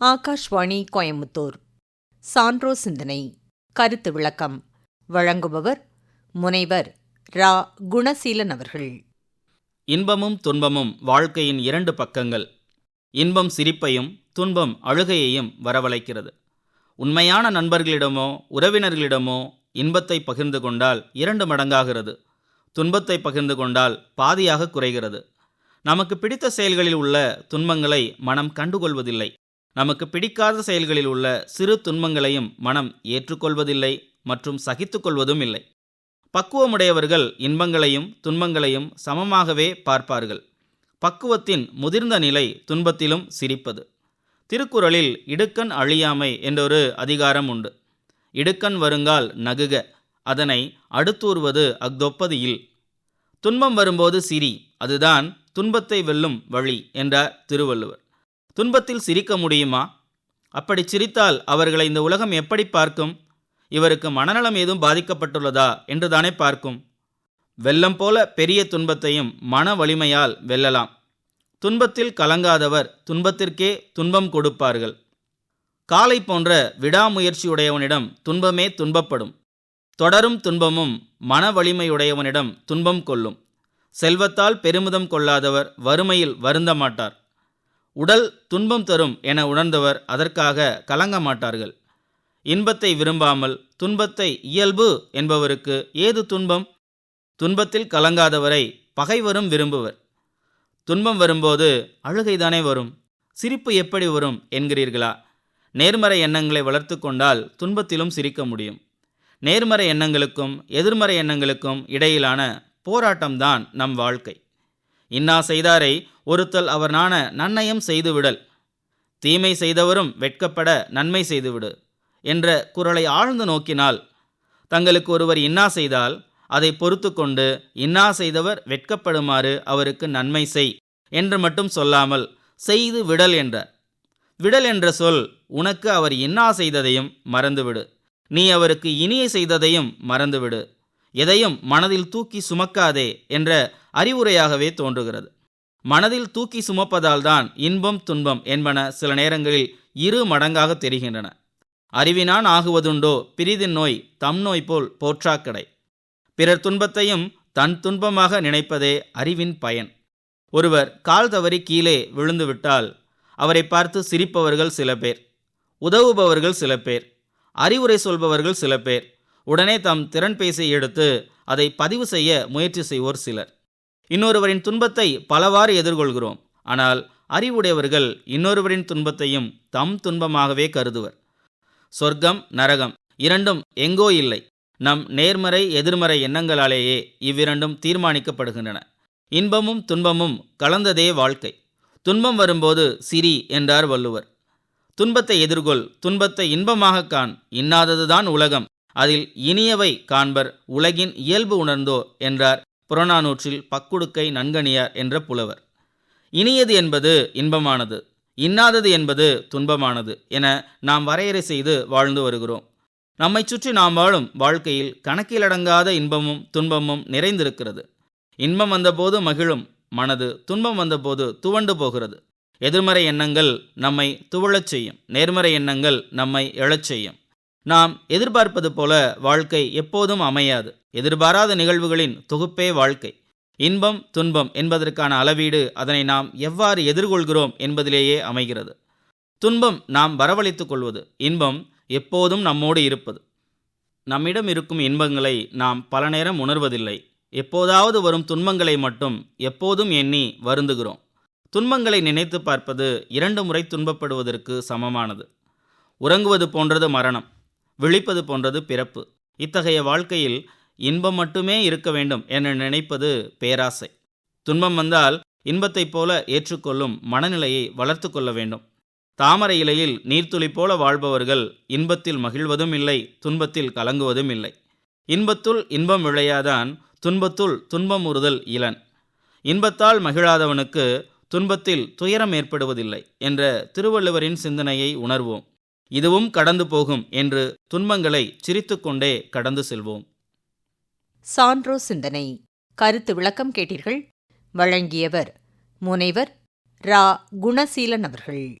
ஆகாஷ்வாணி கோயம்புத்தூர். சான்றோ சிந்தனை கருத்து விளக்கம். வழங்குபவர் முனைவர் ரா. குணசீலன் அவர்கள். இன்பமும் துன்பமும் வாழ்க்கையின் இரண்டு பக்கங்கள். இன்பம் சிரிப்பையும் துன்பம் அழுகையையும் வரவழைக்கிறது. உண்மையான நண்பர்களிடமோ உறவினர்களிடமோ இன்பத்தை பகிர்ந்து கொண்டால் இரண்டு மடங்காகிறது. துன்பத்தை பகிர்ந்து கொண்டால் பாதியாக குறைகிறது. நமக்கு பிடித்த செயல்களில் உள்ள துன்பங்களை மனம் கண்டுகொள்வதில்லை. நமக்கு பிடிக்காத செயல்களில் உள்ள சிறு துன்பங்களையும் மனம் ஏற்றுக்கொள்வதில்லை மற்றும் சகித்துக்கொள்வதும் இல்லை. பக்குவமுடையவர்கள் இன்பங்களையும் துன்பங்களையும் சமமாகவே பார்ப்பார்கள். பக்குவத்தின் முதிர்ந்த நிலை துன்பத்திலும் சிரிப்பது. திருக்குறளில் இடுக்கண் அழியாமை என்றொரு அதிகாரம் உண்டு. இடுக்கண் வருங்கால் நகுக அதனை அடுத்தூர்வது அக்தொப்பது இல் துன்பம் வரும்போது சிரி அதுதான் துன்பத்தை வெல்லும் வழி என்றார் திருவள்ளுவர். துன்பத்தில் சிரிக்க முடியுமா? அப்படி சிரித்தால் அவர்களை இந்த உலகம் எப்படி பார்க்கும்? இவருக்கு மனநலம் ஏதும் பாதிக்கப்பட்டுள்ளதா என்றுதானே பார்க்கும். வெள்ளம் போல பெரிய துன்பத்தையும் மன வலிமையால் வெல்லலாம். துன்பத்தில் கலங்காதவர் துன்பத்திற்கே துன்பம் கொடுப்பார்கள். காலை போன்ற விடாமுயற்சியுடையவனிடம் துன்பமே துன்பப்படும். தொடரும் துன்பமும் மன வலிமையுடையவனிடம் துன்பம் கொள்ளும். செல்வத்தால் பெருமிதம் கொள்ளாதவர் வறுமையில் வருந்த மாட்டார் உடல் துன்பம் தரும் என உணர்ந்தவர் அதற்காக கலங்க மாட்டார்கள் இன்பத்தை விரும்பாமல் துன்பத்தை இயல்பு என்பவருக்கு ஏது துன்பம்? துன்பத்தில் கலங்காதவரை பகைவரும் விரும்புவர். துன்பம் வரும்போது அழுகைதானே வரும். சிரிப்பு எப்படி வரும் என்கிறீர்களா? நேர்மறை எண்ணங்களை வளர்த்து கொண்டால் துன்பத்திலும் சிரிக்க முடியும். நேர்மறை எண்ணங்களுக்கும் எதிர்மறை எண்ணங்களுக்கும் இடையிலான போராட்டம்தான் நம் வாழ்க்கை. இன்னா செய்தாரை ஒருத்தல் அவர் நாண நன்னயம் செய்துவிடல். தீமை செய்தவரும் வெட்கப்பட நன்மை செய்துவிடு என்ற குரலை ஆழ்ந்து நோக்கினால் தங்களுக்கு ஒருவர் இன்னா செய்தால் அதை பொறுத்து கொண்டு இன்னா செய்தவர் வெட்கப்படுமாறு அவருக்கு நன்மை செய் என்று மட்டும் சொல்லாமல் செய்து விடல் என்ற. விடல் என்ற சொல் உனக்கு அவர் இன்னா செய்ததையும் மறந்துவிடு. நீ அவருக்கு இனிய செய்ததையும் மறந்துவிடு. எதையும் மனதில் தூக்கி சுமக்காதே என்ற அறிவுரையாகவே தோன்றுகிறது. மனதில் தூக்கி சுமப்பதால் தான் இன்பம் துன்பம் என்பன சில நேரங்களில் இரு மடங்காக தெரிகின்றன. அறிவினான் ஆகுவதுண்டோ பிரிதின் நோய் தம் நோய் போல் போற்றாக்கடை. பிறர் துன்பத்தையும் தன் துன்பமாக நினைப்பதே அறிவின் பயன். ஒருவர் கால் தவறி கீழே விழுந்துவிட்டால் அவரை பார்த்து சிரிப்பவர்கள் சில பேர் உதவுபவர்கள் சில பேர் அறிவுரை சொல்பவர்கள் சில பேர் உடனே தம் திறன்பேசியை எடுத்து அதை பதிவு செய்ய முயற்சி செய்வோர் சிலர். இன்னொருவரின் துன்பத்தை பலவாறு எதிர்கொள்கிறோம். ஆனால் அறிவுடையவர்கள் இன்னொருவரின் துன்பத்தையும் தம் துன்பமாகவே கருதுவர். சொர்க்கம் நரகம் இரண்டும் எங்கோ இல்லை. நம் நேர்மறை எதிர்மறை எண்ணங்களாலேயே இவ்விரண்டும் தீர்மானிக்கப்படுகின்றன. இன்பமும் துன்பமும் கலந்ததே வாழ்க்கை. துன்பம் வரும்போது சிரி என்றார் வள்ளுவர். துன்பத்தை எதிர்கொள் துன்பத்தை இன்பமாக காண் இன்னாததுதான் உலகம். அதில் இனியவை காண்பர் உலகின் இயல்பு உணர்ந்தோ என்றார் புறநானூற்றில் பக்குடுக்கை நன்கணியார் என்ற புலவர். இனியது என்பது இன்பமானது இன்னாதது என்பது துன்பமானது என நாம் வரையறை செய்து வாழ்ந்து வருகிறோம். நம்மை சுற்றி நாம் வாழும் வாழ்க்கையில் கணக்கிலடங்காத இன்பமும் துன்பமும் நிறைந்திருக்கிறது. இன்பம் வந்தபோது மகிழும் மனது துன்பம் வந்தபோது துவண்டு போகிறது. எதிர்மறை எண்ணங்கள் நம்மை துவழச் செய்யும் நேர்மறை எண்ணங்கள் நம்மை எழச் செய்யும். நாம் எதிர்பார்ப்பது போல வாழ்க்கை எப்போதும் அமையாது. எதிர்பாராத நிகழ்வுகளின் தொகுப்பே வாழ்க்கை. இன்பம் துன்பம் என்பதற்கான அளவீடு அதனை நாம் எவ்வாறு எதிர்கொள்கிறோம் என்பதிலேயே அமைகிறது. துன்பம் நாம் வரவழைத்துக் கொள்வது இன்பம் எப்போதும் நம்மோடு இருப்பது. நம்மிடம் இருக்கும் இன்பங்களை நாம் பல நேரம் உணர்வதில்லை. எப்போதாவது வரும் துன்பங்களை மட்டும் எப்போதும் எண்ணி வருந்துகிறோம். துன்பங்களை நினைத்து பார்ப்பது இரண்டு முறை துன்பப்படுவதற்கு சமமானது. உறங்குவது போன்றது மரணம். விழிப்பது போன்றது பிறப்பு. இத்தகைய வாழ்க்கையில் இன்பம் மட்டுமே இருக்க வேண்டும் என நினைப்பது பேராசை. துன்பம் வந்தால் இன்பத்தைப் போல ஏற்றுக்கொள்ளும் மனநிலையை வளர்த்து கொள்ள வேண்டும். தாமரை இலையில் நீர்த்துளி போல வாழ்பவர்கள் இன்பத்தில் மகிழ்வதும் இல்லை துன்பத்தில் கலங்குவதும் இல்லை. இன்பத்துள் இன்பம் விளையாதான் துன்பத்துள் துன்பம் உறுதல் இளன் இன்பத்தால் மகிழாதவனுக்கு துன்பத்தில் துயரம் ஏற்படுவதில்லை என்ற திருவள்ளுவரின் சிந்தனையை உணர்வோம். இதுவும் கடந்து போகும் என்று துன்பங்களை சிரித்துக்கொண்டே கடந்து செல்வோம். சான்றோ சிந்தனை. கருத்து விளக்கம் கேட்டீர்கள்? வழங்கியவர் முனைவர் ரா. குணசீலன் அவர்கள்.